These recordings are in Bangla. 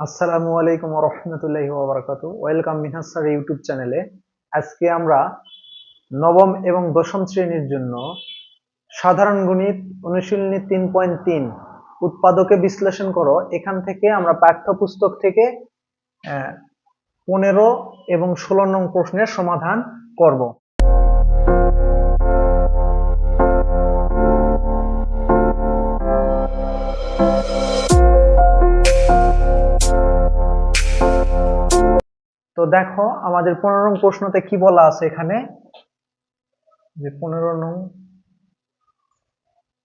আসসালামু আলাইকুম রহমতুল্লাহি ওবরাকাতু ওয়েলকাম মিনহাস স্যার ইউটিউব চ্যানেলে। আজকে আমরা নবম এবং দশম শ্রেণির জন্য সাধারণ গণিত অনুশীলনী তিন পয়েন্ট তিন উৎপাদকে বিশ্লেষণ করো। এখান থেকে আমরা পাঠ্যপুস্তক থেকে পনেরো এবং ষোলো নং প্রশ্নের সমাধান করব। তো দেখো, আমাদের পনেরো নং প্রশ্নতে কি বলা আছে এখানে? যে পনেরো নং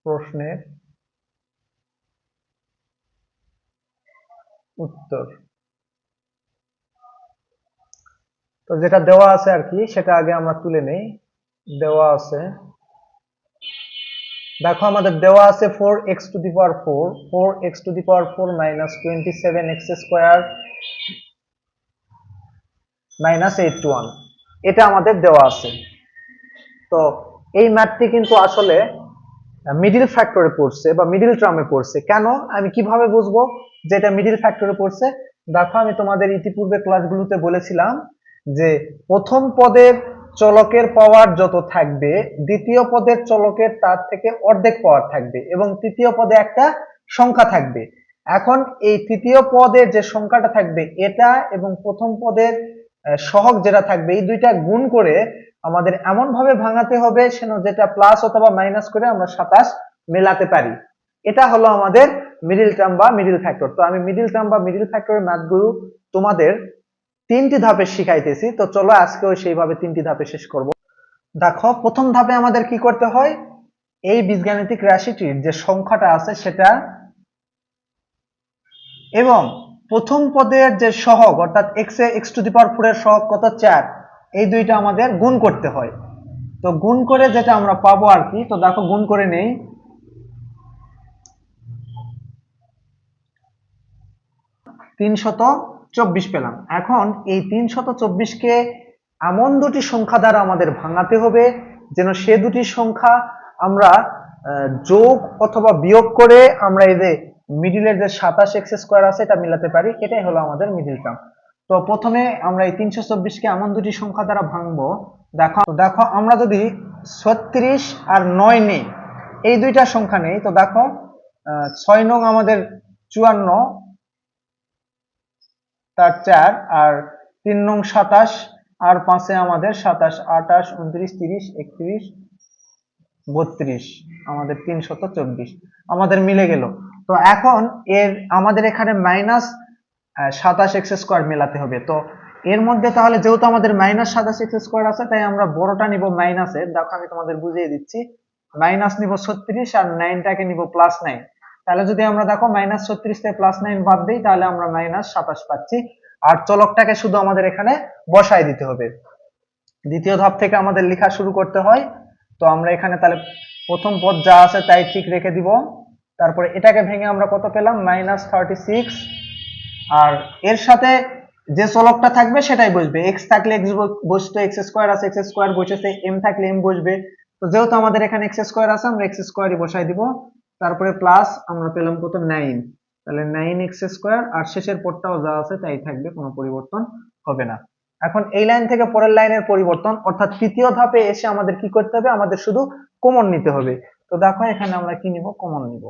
প্রশ্নের উত্তর। তো যেটা দেওয়া আছে আর কি, সেটা আগে আমরা তুলে নেই। দেওয়া আছে। দেখো, আমাদের দেওয়া আছে four x to the power four four x to the power four minus twenty seven x square minus eight one এটা আমাদের দেওয়া আছে। তো এই ম্যাথটি কিন্তু আসলে মিডিল ফ্যাক্টরে পড়ছে বা মিডিল টার্মে পড়ছে। কেন? আমি কীভাবে বুঝব যে এটা মিডিল ফ্যাক্টরে পড়ছে? দেখো, আমি তোমাদের ইতিপূর্বে ক্লাসগুলোতে বলেছিলাম যে প্রথম পদের চলকের পাওয়ার যত থাকবে, দ্বিতীয় পদের চলকের তার থেকে অর্ধেক পাওয়ার থাকবে এবং তৃতীয় পদে একটা সংখ্যা থাকবে। এখন এই তৃতীয় পদের যে সংখ্যাটা থাকবে, এটা এবং প্রথম পদের সহগ যেটা থাকবে, এই দুইটা গুণ করে আমাদের এমন ভাবে ভাঙাতে হবে যেন যেটা প্লাস অথবা মাইনাস করে আমরা সাতাশ মেলাতে পারি। এটা হলো আমাদের মিডিল টার্ম বা মিডিল ফ্যাক্টর তো আমি মিডিল টার্ম বা মিডিল ফ্যাক্টরের ম্যাথগুলো তোমাদের তিনটি ধাপে শিখাইতেছি। তো চলো আজকেও সেইভাবে তিনটি ধাপে শেষ করব। দেখো, প্রথম ধাপে আমাদের কি করতে হয়? এই বীজগাণিতিক রাশিটির যে সংখ্যাটা আছে সেটা এবং প্রথম পদের যে সহগ, অর্থাৎ x A x to the power four এর সহগ কত? চার। এই দুইটা আমাদের গুণ করতে হয়। তো গুণ করে যেটা আমরা পাবো আর কি, তো দেখো গুণ করে নেই। তিনশত চব্বিশ পেলাম। এখন এই তিনশত চব্বিশকে এমন দুটি সংখ্যা দ্বারা আমাদের ভাঙাতে হবে, যেন সে দুটি সংখ্যা আমরা যোগ অথবা বিয়োগ করে আমরা যে মিডিলের যে সাতাশ এক্স স্কোয়ার আছে, এটা মিলাতে পারি। এটাই হলো আমাদের মিডিল টার্ম তো প্রথমে আমরা এই তিনশো চব্বিশকে এমন দুটি সংখ্যা দ্বারা ভাঙবো। দেখো দেখো, আমরা যদি ছত্রিশ আর নয় নেই, এই দুইটা সংখ্যা নেই, তো দেখো ছয় নং আমাদের চুয়ান্ন, তার চার, আর তিন নং সাতাশ, আর পাঁচে আমাদের সাতাশ, আঠাশ, উনত্রিশ, তিরিশ, একত্রিশ, বত্রিশ, আমাদের তিনশত চব্বিশ। আমাদের মিলে গেল। তো এখন এর, আমাদের এখানে মাইনাস সাতাশ এক্স স্কোয়ার মেলাতে হবে। তো এর মধ্যে তাহলে যেহেতু আমাদের মাইনাস সাতাশ এক্স স্কোয়ার আছে, তাই আমরা বড়টা নিব মাইনাসে দেখো আমি তোমাদের বুঝিয়ে দিচ্ছি। মাইনাস নিব ছত্রিশ আর নাইনটাকে নিব প্লাস নাইন তাহলে যদি আমরা দেখো মাইনাস ছত্রিশ থেকে প্লাস নাইন বাদ দিই, তাহলে আমরা মাইনাস সাতাশ পাচ্ছি। আর চলকটাকে শুধু আমাদের এখানে বসাই দিতে হবে। দ্বিতীয় ধাপ থেকে আমাদের লেখা শুরু করতে হয়। তো আমরা এখানে তাহলে প্রথম পদ যা আছে তাই ঠিক রেখে দিব। তারপরে এটাকে ভেঙে আমরা কত পেলাম? মাইনাস থার্টি সিক্স আর এর সাথে যে চলকটা থাকবে সেটাই বসবে। এক্স থাকলে এক্স বসতো এক্স স্কোয়ার আছে এক্স স্কোয়ার বসেছে এম থাকলে এম বসবে। তো যেহেতু আমাদের এখানে এক্স স্কোয়ার আছে, আমরা এক্স স্কোয়ারই বসাই দিব। তারপরে প্লাস আমরা পেলাম কত? নাইন তাহলে নাইন এক্স স্কোয়ার আর শেষের পদটাও যা আছে তাই থাকবে, কোনো পরিবর্তন হবে না। এখন এই লাইন থেকে পরের লাইনের পরিবর্তন, অর্থাৎ তৃতীয় ধাপে এসে আমাদের কি করতে হবে? আমাদের শুধু কমন নিতে হবে। তো দেখো এখানে আমরা কি নিব? কমন নিব।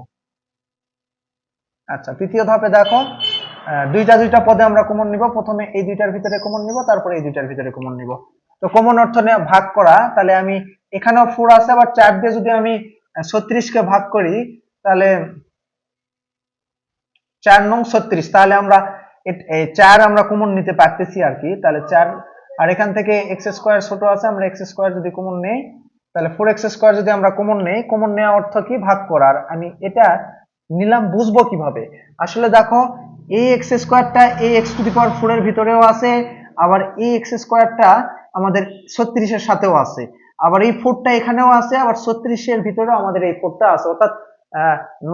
আচ্ছা তৃতীয় ধাপে দেখো দুইটা দুইটা পদে আমরা কমন নিব। প্রথমে এই দুইটার ভিতরে কমন নিব, তারপরে এই দুইটার ভিতরে কমন নিব। তো কমন অর্থ ভাগ করা, তাহলে আমি এখানেও ফোর আছে, আবার চার দিয়ে যদি আমি ছত্রিশ কে ভাগ করি, তাহলে চার নং ছত্রিশ, তাহলে আমরা চার আমরা কমন নিতে পারতেছি আর কি। তাহলে চার, আর এখান থেকে এক্স স্কোয়ার ছোট আছে, আমরা এক্স স্কোয়ার যদি কমন নেই, তাহলে ফোর এক্স স্কোয়ার যদি আমরা কমন নেই কমন নেওয়া অর্থ কি? ভাগ করার আমি এটা নিলাম, বুঝব কীভাবে? আসলে দেখো এই এক্স স্কোয়ারটা এই x to the power four এর ভিতরেও আছে, আবার এই এক্স স্কোয়ারটা আমাদের ছত্রিশের সাথেও আছে। আবার এই ফোরটা এখানেও আছে, আবার ছত্রিশের ভিতরেও আমাদের এই ফোরটা আছে। অর্থাৎ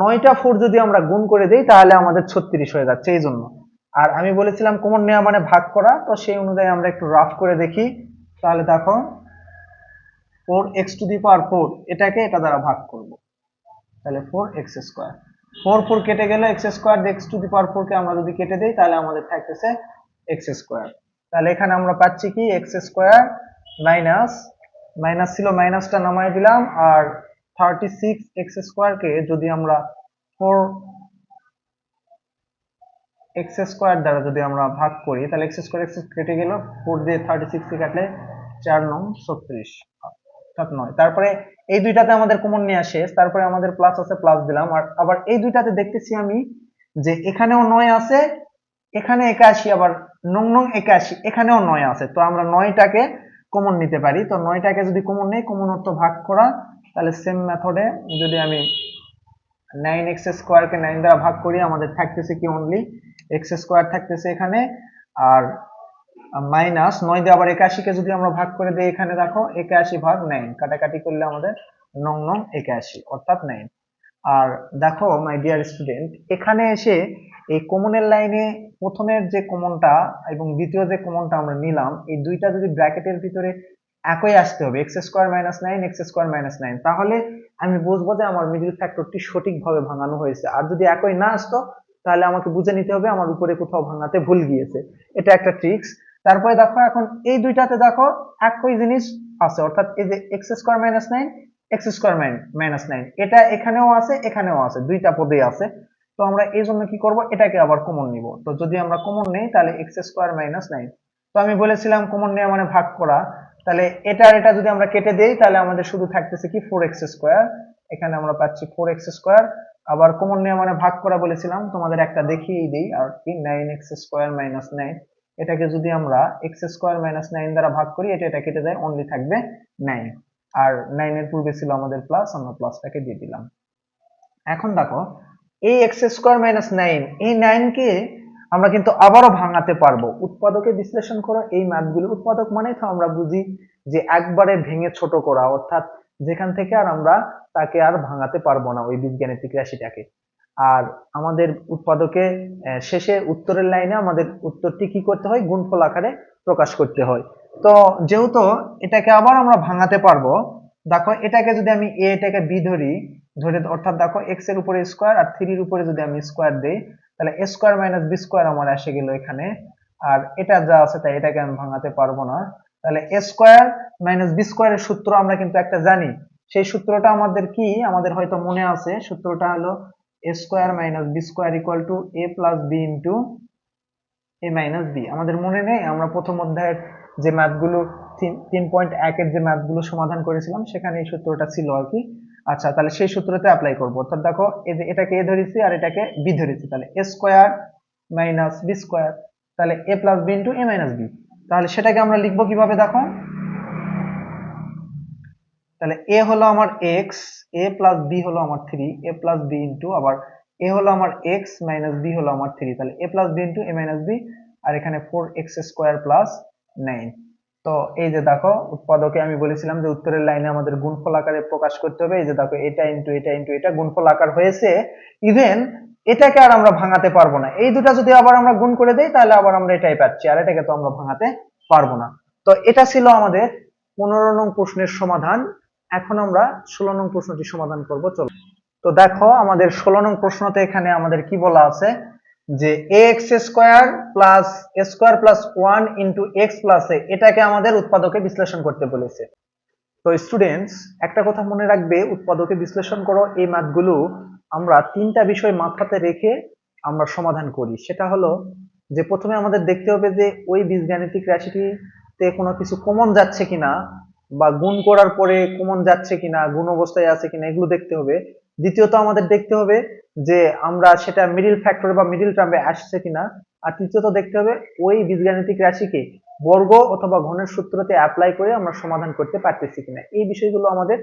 নয়টা ফোর যদি আমরা গুণ করে দেই, তাহলে আমাদের ছত্রিশ হয়ে যাচ্ছে এই জন্য। আর আমি বলেছিলাম কোমর নেওয়া মানে ভাগ করা, তো সেই অনুযায়ী আমরা একটু রাফ করে দেখি। তাহলে দেখো four x to the power four এটাকে এটা দ্বারা ভাগ করব। তাহলে four x square four four কেটে গেলে x square x to the power four কে আমরা যদি কেটে দিই, তাহলে আমাদের থাকতেছে এক্স স্কোয়ার তাহলে এখানে আমরা পাচ্ছি কি? এক্স স্কোয়ার মাইনাস মাইনাস ছিল মাইনাসটা নামাই দিলাম, আর থার্টি সিক্স এক্স স্কোয়ারকে যদি আমরা ফোর এক্স স্কোয়ার দ্বারা যদি আমরা ভাগ করি, তাহলে এক্স স্কোয়ার কেটে গেল ফোর দিয়ে থার্টি সিক্স কাটলে চার নং ছত্রিশ, অর্থাৎ নয়। তারপরে এই দুইটাতে আমাদের কমন নিয়ে আসে, তারপরে আমাদের প্লাস আছে প্লাস দিলাম। আর আবার এই দুইটাতে দেখতেছি আমি যে এখানেও নয় আছে, এখানে একাশি, আবার নং নং একাশি, এখানেও নয় আছে। তো আমরা নয়টাকে কমন নিতে পারি। তো নয়টাকে যদি কমন নেই কমন অর্থ ভাগ করা, তাহলে সেম মেথডে যদি আমি নাইন এক্স স্কোয়ারকে নাইন দ্বারা ভাগ করি, আমাদের থাকতেছে কি অনলি এক্স স্কোয়ার থাকতেছে এখানে। আর মাইনাস নয় দিয়ে আবার একাশিকে যদি আমরা ভাগ করে দিই এখানে দেখো, একাশি ভাগ নাইন কাটাকাটি করলে আমাদের নং নং একাশি, অর্থাৎ নাইন আর দেখো মাই ডিয়ার স্টুডেন্ট এখানে এসে এই কমনের লাইনে প্রথমের যে কমনটা এবং দ্বিতীয় যে কমনটা আমরা নিলাম, এই দুইটা যদি ব্র্যাকেটের ভিতরে একই আসতে হবে x square minus nine x square minus nine তাহলে আমি বুঝব যে আমার মিডিল ফ্যাক্টরটি সঠিকভাবে ভাঙানো হয়েছে। আর যদি একই না আসতো, তাহলে আমাকে বুঝে নিতে হবে আমার উপরে কোথাও ভাঙাতে ভুল গিয়েছে। এটা একটা ট্রিক্স তারপরে দেখো এখন এই দুইটাতে দেখো একই জিনিস আছে, অর্থাৎ এই যে x square minus nine x square minus nine এটা এখানেও আছে এখানেও আছে, দুইটা পদে আছে। তো আমরা এই জন্য কি করব? এটাকে আবার কমন নিব। তো যদি আমরা কমন নেই, তাহলে এক্স স্কোয়ার মাইনাস নাইন তো আমি বলেছিলাম কমন নেওয়া মানে ভাগ করা। তাহলে এটা এটা যদি আমরা কেটে দেই, তাহলে আমাদের শুধু থাকতেছে কি? ফোর এক্স স্কোয়ার এখানে আমরা পাচ্ছি ফোর এক্স স্কোয়ার আবার কমন নেওয়া মানে ভাগ করা বলেছিলাম। তোমাদের একটা দেখিয়েই দিই, আর কি? Nine x square minus nine এটাকে যদি আমরা এক্স স্কোয়ার মাইনাস নাইন দ্বারা ভাগ করি, এটা এটা কেটে যায় অনলি থাকবে নাইন আর নাইনের পূর্বে ছিল আমাদের প্লাস আমরা প্লাসটাকে দিয়ে দিলাম। এখন দেখো, এই এক্স স্কোয়ার মাইনাস নাইন এই নাইনকে আমরা কিন্তু আবারও ভাঙাতে পারব। উৎপাদকে বিশ্লেষণ করা, এই ম্যাথগুলো উৎপাদক মানে তো আমরা বুঝি যে একবারে ভেঙে ছোট করা, অর্থাৎ যেখান থেকে আর আমরা তাকে আর ভাঙাতে পারব না ওই বীজগাণিতিক রাশিটাকে। আর আমাদের উৎপাদকে শেষে উত্তরের লাইনে আমাদের উত্তরটি কি করতে হয়? গুণফল আকারে প্রকাশ করতে হয়। তো যেহেতু এটাকে আবার আমরা ভাঙাতে পারব, দেখো এটাকে যদি আমি এ এটাকে বি ধরি, ধরে অর্থাৎ দেখো এক্সের উপরে স্কোয়ার আর থ্রির উপরে যদি আমি স্কোয়ার দেই, তাহলে a square minus b square আমার এসে গেল এখানে। আর এটা যা আছে তাই এটাকে আমি ভাঙাতে পারব না। তাহলে এ স্কোয়ার মাইনাস বি স্কোয়ারের সূত্র আমরা কিন্তু একটা জানি। সেই সূত্রটা আমাদের কি? আমাদের হয়তো মনে আছে, সূত্রটা হলো square minus b square equal to a plus b into a minus b আমাদের মনে নেই? আমরা প্রথম অধ্যায়ের যে ম্যাথগুলো তিন পয়েন্ট একের যে ম্যাথগুলো সমাধান করেছিলাম সেখানে এই সূত্রটা ছিল আর কি। আচ্ছা তাহলে সেই সূত্রতে অ্যাপ্লাই করব। অর্থাৎ দেখো যে এটাকে এ ধরেছি আর এটাকে বি ধরেছি। তাহলে a square minus b square তাহলে a plus b into a minus b তাহলে সেটাকে আমরা লিখব কীভাবে দেখো? তাহলে এ হলো আমার এক্স এ প্লাস বি হলো আমার three a plus b into আবার এ হলো আমার এক্স মাইনাস বি হলো আমার থ্রি তাহলে a plus b into a minus b আর এখানে four x square plus nine তো এই যে দেখো, উৎপাদকে আমি বলেছিলাম যে উত্তরের লাইনে আমাদের গুণফল আকারে প্রকাশ করতে হবে। এই যে দেখো, এটা ইন্টু এটা ইন্টু এটা গুণফল আকার হয়েছে। ইভেন এটাকে আর আমরা ভাঙাতে পারব না। এই দুটা যদি আবার আমরা গুণ করে দেই, তাহলে আবার আমরা এটাই পাচ্ছি। আর এটাকে তো আমরা ভাঙাতে পারব না। তো এটা ছিল আমাদের পনেরো নং প্রশ্নের সমাধান। এখন আমরা ষোলো নং প্রশ্নটি সমাধান করব, চলো। তো দেখো, আমাদের ষোলো নং প্রশ্নতে এখানে আমাদের কি বলা আছে? যে x square plus square plus one into x plus a এটাকে আমাদের উৎপাদকে বিশ্লেষণ করতে বলেছে। তো স্টুডেন্টস একটা কথা মনে রাখবে, উৎপাদকে বিশ্লেষণ করো, এই ম্যাথগুলো আমরা তিনটা বিষয় মাথাতে রেখে আমরা সমাধান করি। সেটা হলো যে প্রথমে আমাদের দেখতে হবে যে ওই বীজগাণিতিক রাশিটিতে কোনো কিছু কমন যাচ্ছে কিনা বা গুণ করার পরে কমন যাচ্ছে কিনা, গুণ অবস্থায় আছে কিনা, এগুলো দেখতে হবে। দ্বিতীয়ত আমাদের দেখতে হবে যে আমরা সেটা মিডিল ফ্যাক্টর বা মিডিল টার্মে আসছে কিনা। আর তৃতীয়ত দেখতে হবে ওই বীজগাণিতিক রাশিকে বর্গ অথবা ঘনের সূত্রতে অ্যাপ্লাই করে আমরা সমাধান করতে পারতেছি কিনা। এই বিষয়গুলো আমাদের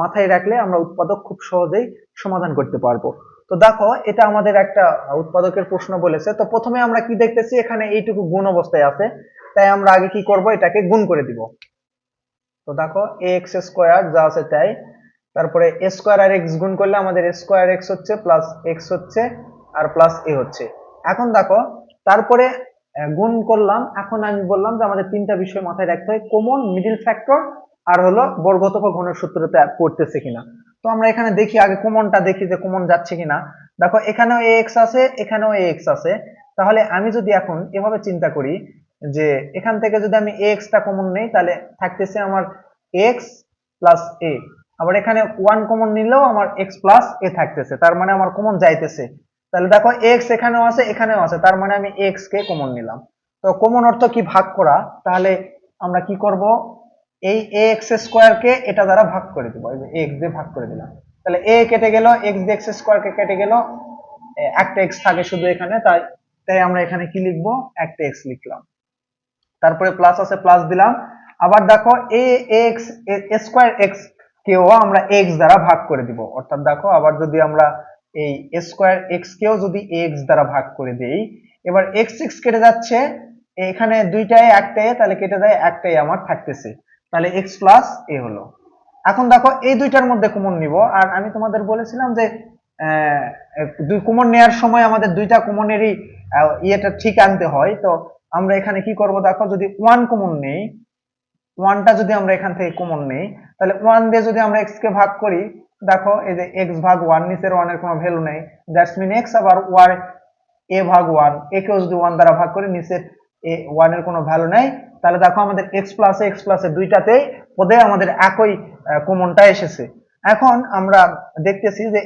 মাথায় রাখলে আমরা উৎপাদক খুব সহজেই সমাধান করতে পারব। তো দেখো, এটা আমাদের একটা উৎপাদকের প্রশ্ন বলেছে। তো প্রথমে আমরা কি দেখতেছি? এখানে এইটুকু গুণ অবস্থায় আছে। তাই আমরা আগে কি করব? এটাকে গুণ করে দিব। তো দেখো এ এক্স স্কোয়ার যা আছে তাই। তারপরে স্কোয়ার আর এক্স গুণ করলে আমাদের স্কোয়ার এক্স হচ্ছে প্লাস এক্স হচ্ছে, আর প্লাস এ হচ্ছে। এখন দেখো, তারপরে গুণ করলাম। এখন আমি বললাম যে আমাদের তিনটা বিষয় মাথায় রাখতে হয় কমন মিডিল ফ্যাক্টর আর হলো বর্গ অথবা ঘনের সূত্রতে পড়তেছে কিনা। তো আমরা এখানে দেখি, আগে কমনটা দেখি যে কমন যাচ্ছে কিনা। দেখো, এখানেও এ এক্স আছে, এখানেও এ এক্স আছে। তাহলে আমি যদি এখন এভাবে চিন্তা করি যে এখান থেকে যদি আমি এক্সটা কমন নেই, তাহলে থাকতেছে আমার এক্স প্লাস এ আবার এখানে ওয়ান কমন নিলেও আমার এক্স প্লাস এ থাকতেছে, তার মানে আমার কমন যাইতেছে। তাহলে দেখো এক্স এখানেও আছে এখানেও আছে, তার মানে আমি এক্স কে কমন নিলাম। তো কমন অর্থ কি ভাগ করা? তাহলে আমরা কি করব? এই এক্স স্কোয়ার কে এটা দ্বারা ভাগ করে দিব এক্স দিয়ে ভাগ করে দিলাম। তাহলে এ কেটে গেল এক্স দিয়ে এক্স স্কোয়ার কে কেটে গেল একটা এক্স থাকে শুধু এখানে, তাই তাই আমরা এখানে কি লিখব? একটা এক্স লিখলাম। তারপরে প্লাস আছে প্লাস দিলাম। আবার দেখো এ এক্স স্কোয়ার এক্স কেও আমরা এক্স দ্বারা ভাগ করে দিব। অর্থাৎ দেখো আবার যদি আমরা এই স্কোয়ার এক্স কেও যদি এক্স দ্বারা ভাগ করে দেই, এবার এক্স এক্স কেটে যাচ্ছে, এখানে দুইটাই একটাই, তাহলে কেটে দেয়, একটাই আমার থাকতেছে। তাহলে এক্স প্লাস এ হলো। এখন দেখো এই দুইটার মধ্যে কমন নিব। আর আমি তোমাদের বলেছিলাম যে দুই কমন নেওয়ার সময় আমাদের দুইটা কমনেরই ইয়েটা ঠিক আনতে হয়। তো আমরা এখানে কি করব? দেখো, যদি ওয়ান কমন নেই ওয়ানটা যদি আমরা এখান থেকে কমন নেই, তাহলে ওয়ান দিয়ে যদি আমরা এক্স কে ভাগ করি, দেখো, এই যে এক্স ভাগ ওয়ান নিচের ওয়ানের কোনো ভ্যালু নেই। দ্যাটস মিন এক্স আবার ওয়ার এ ভাগ ওয়ান এ কেও যদি ওয়ান দ্বারা ভাগ করি নিচের এ ওয়ানের কোনো ভ্যালু নেই, তাহলে দেখো, আমাদের এক্স প্লাস এক্স প্লাস দুইটাতেই পদে আমাদের একই কমনটা এসেছে। এখন আমরা দেখতেছি যে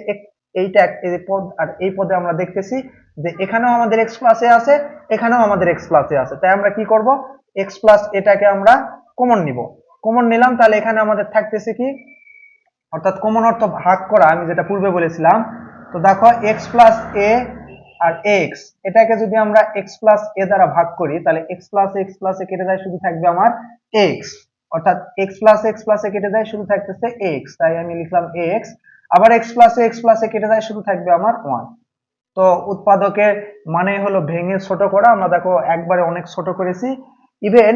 এইটা এই পদ, আর এই পদে আমরা দেখতেছি যে এখানেও আমাদের এক্স প্লাসে আছে, এখানেও আমাদের এক্স প্লাসে আছে। তাই আমরা কি করব? এক্স প্লাস এটাকে আমরা কমন নিব। কমন নিলাম, তাহলে এখানে আমাদের থাকতেছে কি? অর্থাৎ কমন অর্থ ভাগ করা, আমি যেটা পূর্বে বলেছিলাম। তো দেখো এক্স প্লাস এ আর এক্স এটাকে যদি আমরা এক্স প্লাস এ দ্বারা ভাগ করি, তাহলে x plus x plus a কেটে যায়, শুধু থাকবে আমার এক্স অর্থাৎ x plus x plus a কেটে যায়, শুধু থাকতেছে এক্স তাই আমি লিখলাম এক্স আবার এক্স প্লাস এক্স প্লাস কেটে যায় শুধু থাকবে আমার ওয়ান তো উৎপাদকের মানে হলো ভেঙে ছোট করা, আমরা দেখো একবারে অনেক ছোট করেছি। ইভেন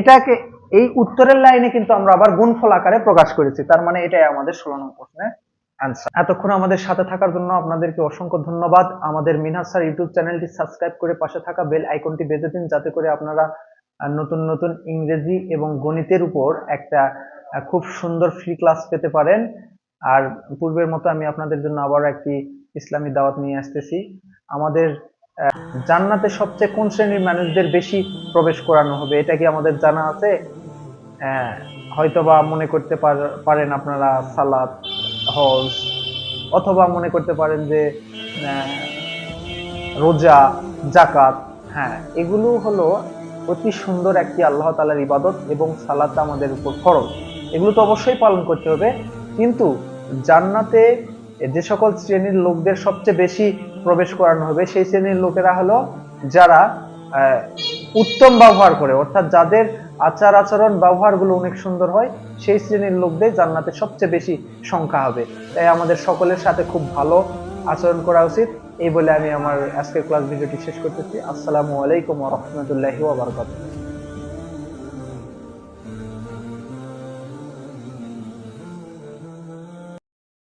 এটাকে, এই উত্তরের লাইনে কিন্তু আমরা আবার গুণফল আকারে প্রকাশ করেছি। তার মানে এটাই আমাদের ষোলো নম্বর প্রশ্নের আনসার এতক্ষণ আমাদের সাথে থাকার জন্য আপনাদেরকে অসংখ্য ধন্যবাদ। আমাদের মিনহাজ স্যার ইউটিউব চ্যানেলটি সাবস্ক্রাইব করে পাশে থাকা বেল আইকনটি বেজে দিন, যাতে করে আপনারা নতুন নতুন ইংরেজি এবং গণিতের উপর একটা খুব সুন্দর ফ্রি ক্লাস পেতে পারেন। আর পূর্বের মতো আমি আপনাদের জন্য আবার একটি ইসলামী দাওয়াত নিয়ে আসতেছি। আমাদের জান্নাতে সবচেয়ে কোন শ্রেণির মানুষদের বেশি প্রবেশ করানো হবে এটা কি আমাদের জানা আছে? আহ, হয়তোবা মনে করতে পার- পারেন আপনারা সালাত হজ অথবা মনে করতে পারেন যে রোজা জাকাত হ্যাঁ এগুলো হলো অতি সুন্দর একটি আল্লাহ তালার ইবাদত এবং সালাত আমাদের উপর ফরজ। এগুলো তো অবশ্যই পালন করতে হবে কিন্তু জান্নাতে যে সকল শ্রেণির লোকদের সবচেয়ে বেশি প্রবেশ করানো হবে, সেই শ্রেণির লোকেরা হলো যারা উত্তম ব্যবহার করে। অর্থাৎ যাদের আচার আচরণ, ব্যবহারগুলো অনেক সুন্দর হয়, সেই শ্রেণির লোকদের জান্নাতে সবচেয়ে বেশি সংখ্যা হবে। তাই আমাদের সকলের সাথে খুব ভালো আচরণ করা উচিত। এই বলে আমি আমার আজকের ক্লাস ভিডিওটি শেষ করতেছি। আসসালামু আলাইকুম রাহমাতুল্লাহি ওয়া বারাকাতুহু।